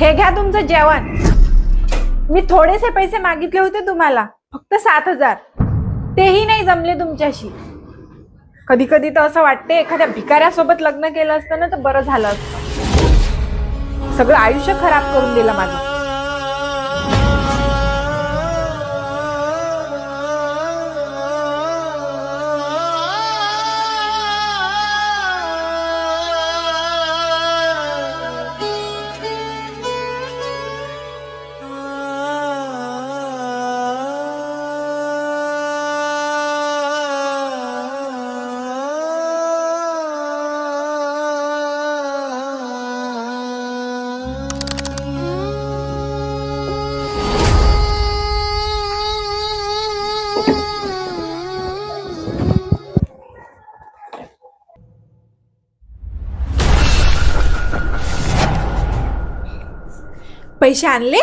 हे घ्या तुमचं जेवण. मी थोडेसे पैसे मागितले होते तुम्हाला फक्त सात हजार. तेही नाही जमले तुमच्याशी. कधी कधी तर असं वाटते एखाद्या भिकाऱ्यासोबत लग्न केलं असतं ना तर बरं झालं असतं. सगळं आयुष्य खराब करून दिलं माझं. पैसे आणले?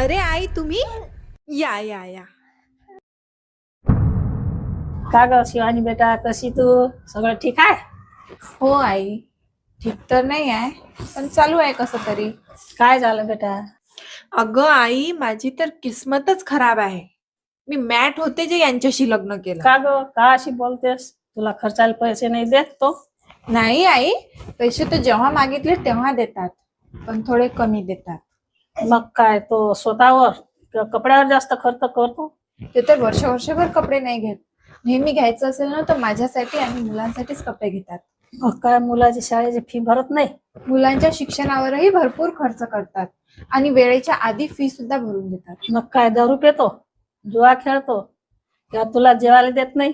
अरे आई तुम्ही? या या या. का ग शिवानी बेटा कशी तू? सगळं ठीक आहे? हो आई ठीक तर नाही आहे पण चालू आहे कसं तरी. काय झालं बेटा? अगं आई माझी तर किस्मतच खराब आहे. मी मॅट होते जे यांच्याशी लग्न केलं. का ग? का अशी बोलतेस? तुला खर्चायला पैसे नाही देत तो? नाही आई पैसे तर जेव्हा मागितले तेव्हा देतात पण थोडे कमी देतात. मग काय तो स्वतःवर कपड्यावर जास्त खर्च करतो? ते तर वर्ष वर्षभर कपडे नाही घेत. नेहमी घ्यायचं असेल ना तर माझ्यासाठी आणि मुलांसाठीच कपडे घेतात. मग काय मुलाची शाळेची फी भरत नाही? मुलांच्या शिक्षणावरही भरपूर खर्च करतात. आणि वेळेच्या आधी फी सुद्धा भरून देतात. मग काय दारू पितो? जुआ खेळतो? किंवा तुला जेवायला देत नाही?